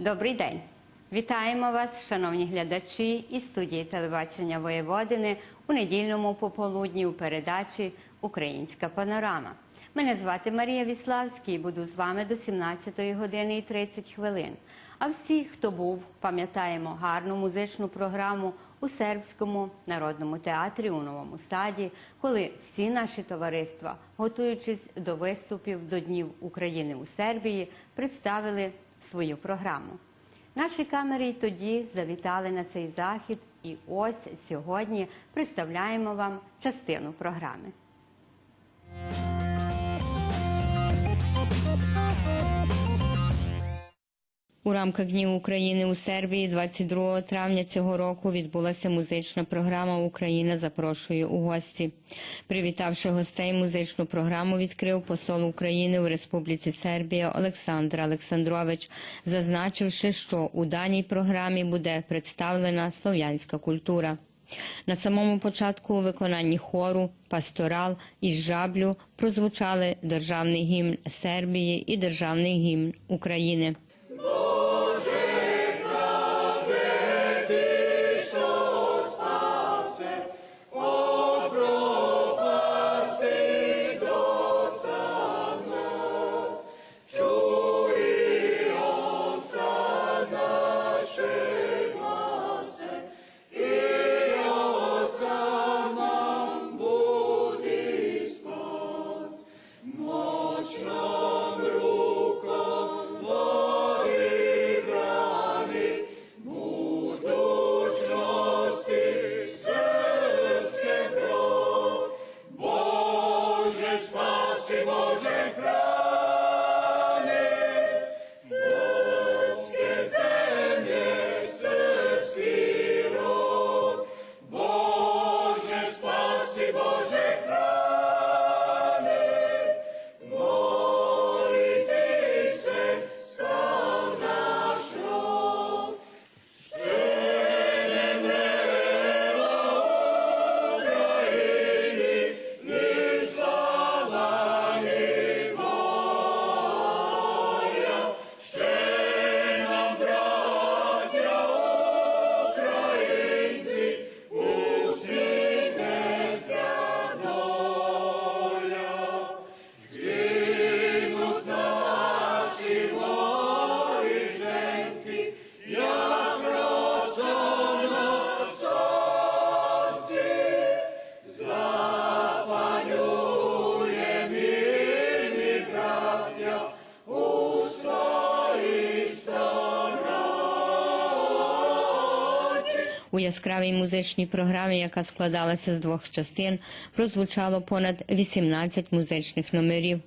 Добрий день! Вітаємо вас, шановні глядачі, із студії телебачення Воєводини у недільному пополудні у передачі Українська панорама. Мене звати Марія Віславська і буду з вами до 17 години і 30 хвилин. А всі, хто був, пам'ятаємо гарну музичну програму у сербському народному театрі у новому саді, коли всі наші товариства, готуючись до виступів до Днів України у Сербії, представили свою програму. Наші камери й тоді завітали на цей захід, і ось сьогодні представляємо вам частину програми. У рамках Днів України у Сербії 22 травня цього року відбулася музична програма Україна запрошує у гості. Привітавши гостей, музичну програму відкрив посол України у Республіці Сербія Олександр Олександрович, зазначивши, що у даній програмі буде представлена слов'янська культура. На самому початку у виконанні хору Пасторал і Жаблю прозвучали державний гімн Сербії і державний гімн України. Lord. Яскравій музичній програмі, яка складалася з двох частин, прозвучало понад 18 музичних номерів.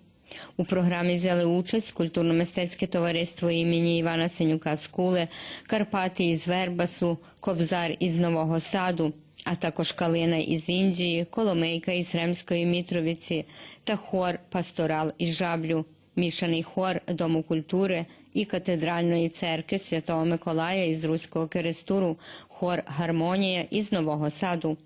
У програмі взяли участь культурно-мистецьке товариство імені Івана Сенюка Скули, Карпати із Вербасу, Кобзар із Нового Саду, а також Калина із Індії, Коломийка із Ремської Мітровиці та хор Пасторал із Жаблю, мішаний хор Дому культури і катедральної церкви Святого Миколая із Руського Керестуру, хор Гармонія із Нового Саду.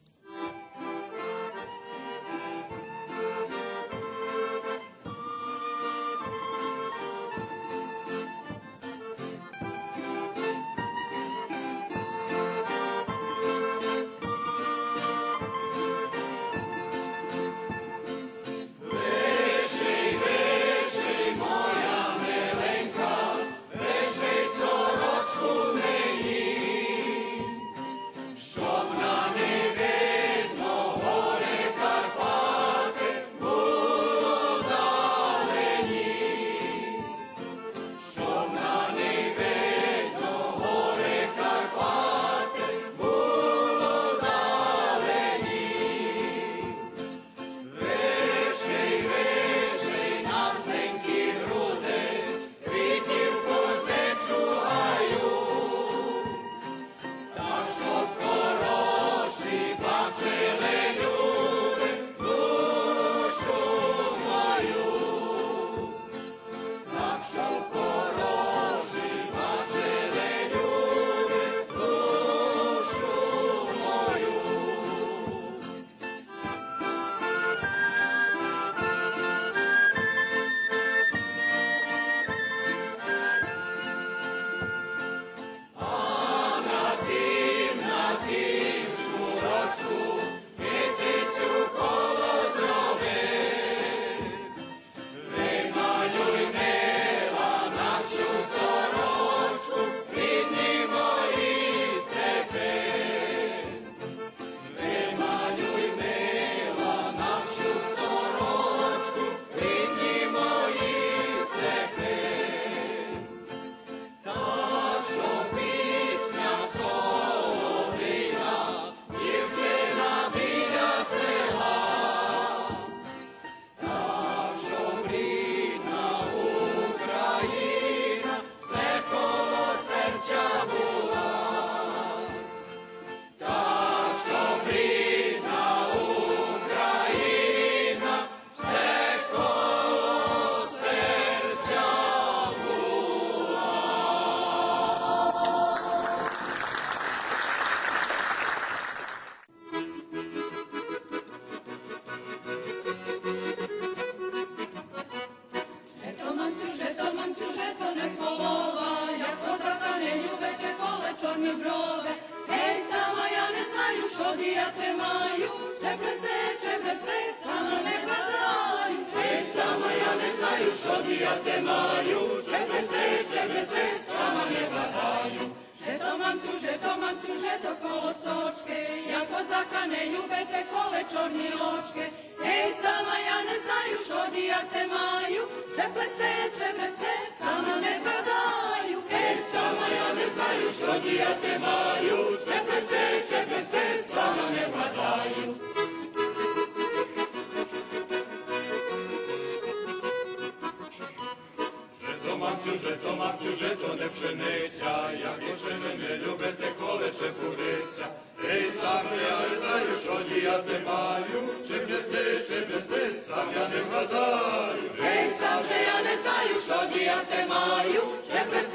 Діяти маю. Чепесте, чепесте, сама не гадаю. Жито мамцю, жито мамцю, жито не пшениця, як уже ви не любите, коли чепуриця. Ей, сам же я знаю, що діяти маю, чи плести, чи плести, сам я не вгадаю. Ей, сам я не знаю, що діяти маю. Чеплесте, чеплесте,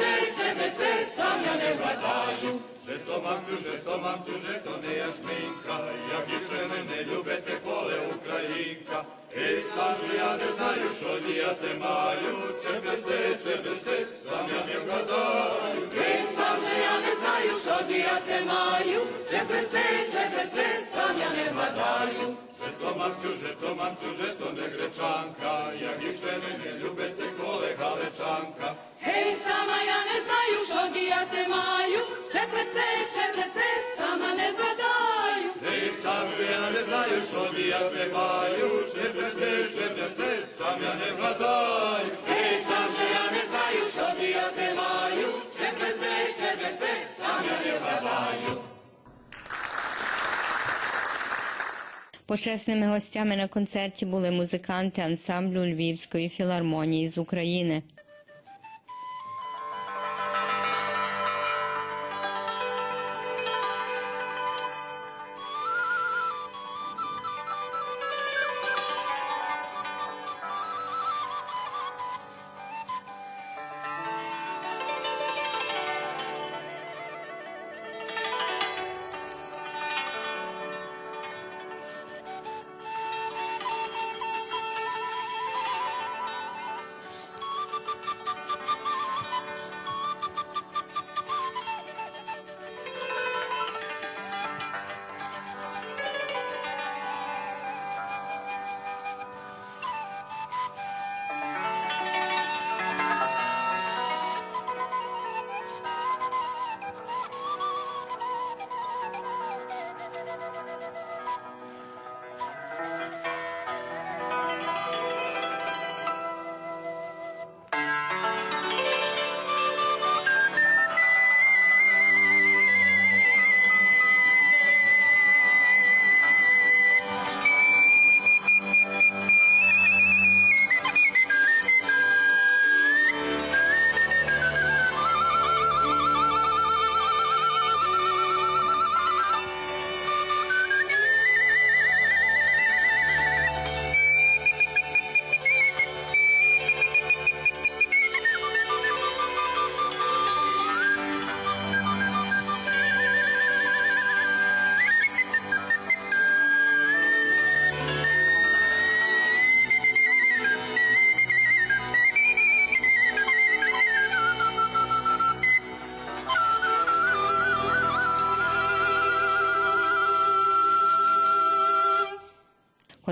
žene vladaju. Že to mamcu, že to mamcu, že to ne ja šminka, jak i žene ne ljube te kole Ukrajinka. Ej, sažu ja ne znaju šo dija e, te maju, čebe se, čebe se, sam ja ne vladaju. Ej, sažu ja ne znaju šo dija te maju, čebe se, čebe se, sam ja ne vladaju. Že to mamcu, že to mamcu, že to ne grečanka, jak i žene ne ljube te kole halečanka. Ей, сама я не знаю, що діяти маю. Чеплесте, чеплесте, сама не гадаю. Ей, сам же я не знаю, що діяти маю, чи плести, чи плести, сам я не вгадаю. Ей, сам же я не знаю, що діяти маю. Чеплесте, чеплесте, сам я не гадаю. Почесними гостями на концерті були музиканти ансамблю Львівської філармонії з України.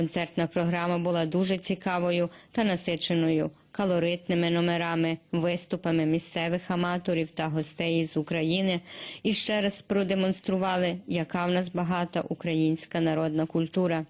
Концертна програма була дуже цікавою та насиченою калоритними номерами, виступами місцевих аматорів та гостей з України і ще раз продемонстрували, яка в нас багата українська народна культура.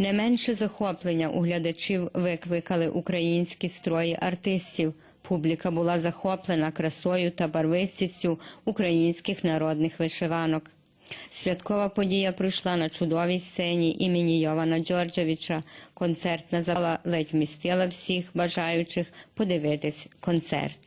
Не менше захоплення у глядачів викликали українські строї артистів. Публіка була захоплена красою та барвистістю українських народних вишиванок. Святкова подія пройшла на чудовій сцені імені Йована Джорджевича. Концертна зала ледь вмістила всіх бажаючих подивитись концерт.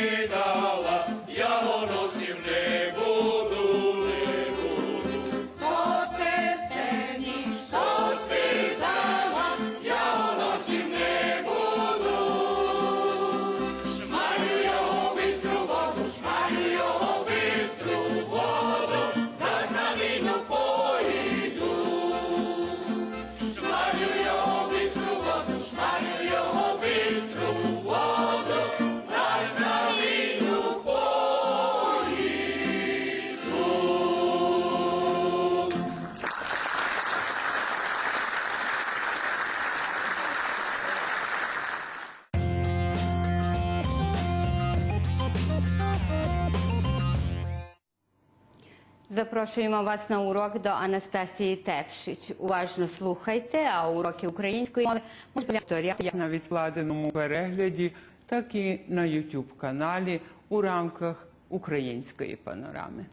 Що Запрошуємо вас на урок до Анастасії Тевшич. Уважно слухайте, а уроки української мови можуть Вікторія. як на відкладеному перегляді, так і на YouTube каналі у рамках української панорами.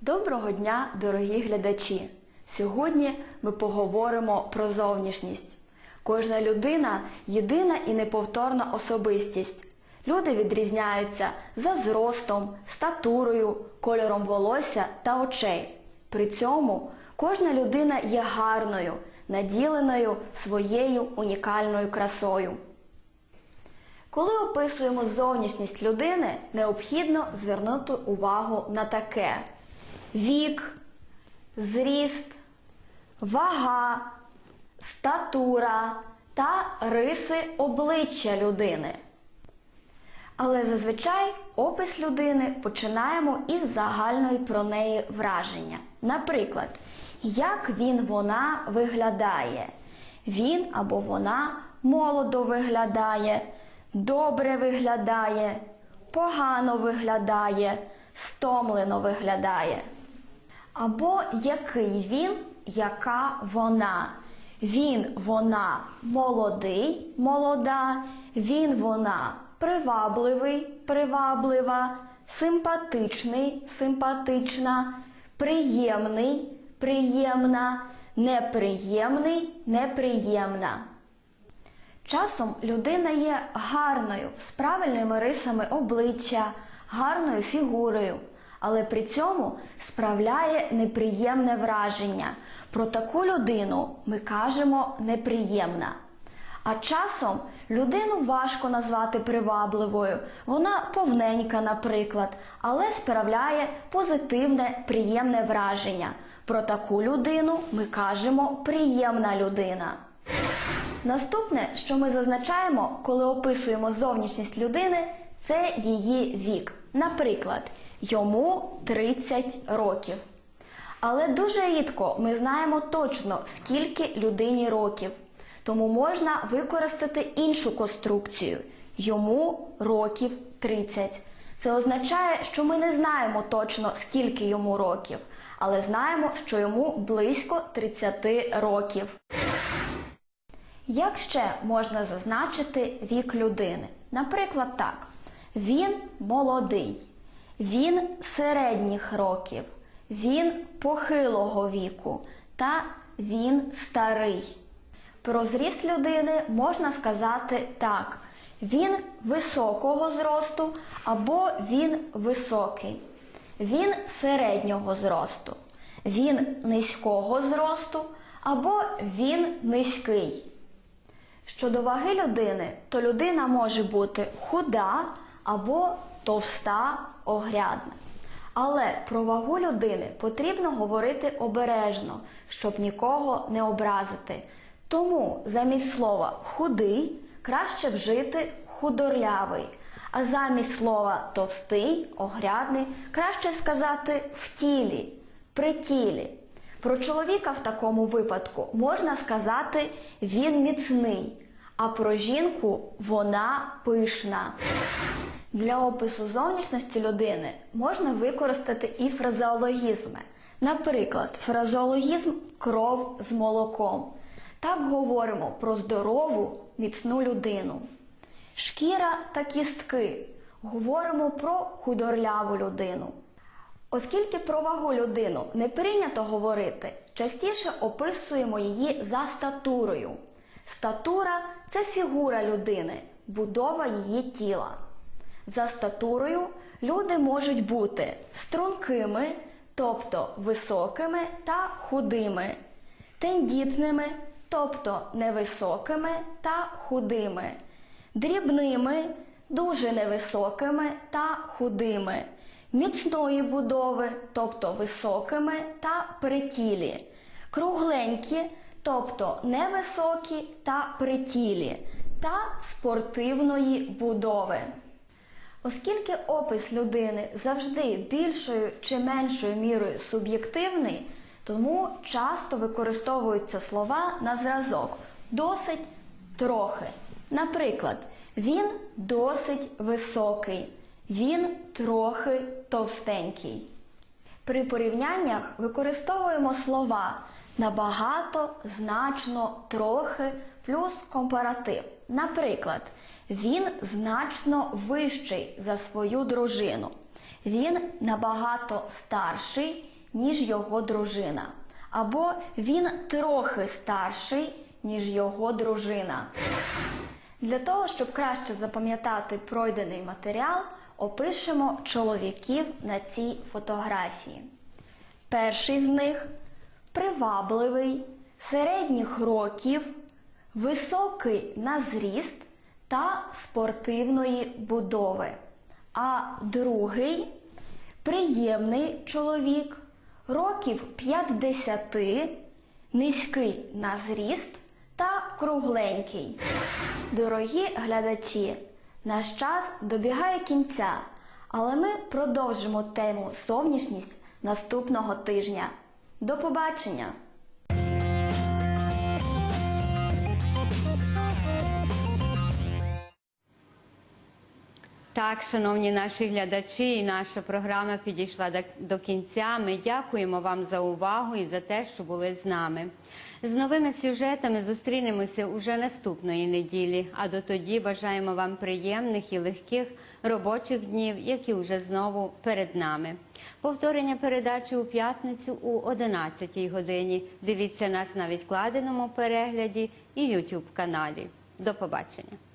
Доброго дня, дорогі глядачі! Сьогодні ми поговоримо про зовнішність. Кожна людина єдина і неповторна особистість. Люди відрізняються за зростом, статурою, кольором волосся та очей. При цьому кожна людина є гарною, наділеною своєю унікальною красою. Коли описуємо зовнішність людини, необхідно звернути увагу на таке: вік, зріст, вага, статура та риси обличчя людини. Але зазвичай опис людини починаємо із загальної про неї враження. Наприклад, як він вона виглядає. Він або вона молодо виглядає, добре виглядає, погано виглядає, стомлено виглядає. Або який він, яка вона. Він, вона молодий, молода, він, вона привабливий, приваблива, симпатичний, симпатична, приємний, приємна, неприємний, неприємна. Часом людина є гарною, з правильними рисами обличчя, гарною фігурою, але при цьому справляє неприємне враження. Про таку людину ми кажемо неприємна. А часом людину важко назвати привабливою. Вона повненька, наприклад, але справляє позитивне, приємне враження. Про таку людину ми кажемо приємна людина. Наступне, що ми зазначаємо, коли описуємо зовнішність людини, це її вік. Наприклад, йому 30 років. Але дуже рідко ми знаємо точно, скільки людині років. Тому можна використати іншу конструкцію. Йому років 30. Це означає, що ми не знаємо точно, скільки йому років, але знаємо, що йому близько 30 років. Як ще можна зазначити вік людини? Наприклад, так: він молодий, він середніх років, він похилого віку. Та він старий. Про зріст людини можна сказати так: він високого зросту або він високий, він середнього зросту, він низького зросту або він низький. Щодо ваги людини, то людина може бути худа або товста, огрядна. Але про вагу людини потрібно говорити обережно, щоб нікого не образити. Тому замість слова худий краще вжити худорлявий, а замість слова товстий, огрядний краще сказати в тілі, при тілі. Про чоловіка в такому випадку можна сказати він міцний, а про жінку вона пишна. Для опису зовнішності людини можна використати і фразеологізми. Наприклад, фразеологізм кров з молоком. Так говоримо про здорову, міцну людину. Шкіра та кістки. Говоримо про худорляву людину. Оскільки про вагу людину не прийнято говорити, частіше описуємо її за статурою. Статура це фігура людини, будова її тіла. За статурою люди можуть бути стрункими, тобто високими та худими, тендітними, тобто невисокими та худими, дрібними, дуже невисокими та худими, міцної будови, тобто високими та притілі, кругленькі, тобто невисокі та притілі, та спортивної будови. Оскільки опис людини завжди більшою чи меншою мірою суб'єктивний, тому часто використовуються слова на зразок досить трохи. Наприклад, він досить високий, він трохи товстенький. При порівняннях використовуємо слова набагато, значно, трохи плюс компаратив. Наприклад, він значно вищий за свою дружину. Він набагато старший, ніж його дружина. Або він трохи старший, ніж його дружина. Для того, щоб краще запам'ятати пройдений матеріал, опишемо чоловіків на цій фотографії. Перший з них привабливий, середніх років, високий на зріст та спортивної будови. А другий приємний чоловік, років 50, низький на зріст та кругленький. Дорогі глядачі, наш час добігає кінця, але ми продовжимо тему зовнішність наступного тижня. До побачення! так, шановні наші глядачі, і наша програма підійшла до- кінця. Ми дякуємо вам за увагу і за те, що були з нами. З новими сюжетами зустрінемося уже наступної неділі. А до тоді бажаємо вам приємних і легких робочих днів, які вже знову перед нами. Повторення передачі у п'ятницю у 11 годині. Дивіться нас на відкладеному перегляді і YouTube каналі. До побачення.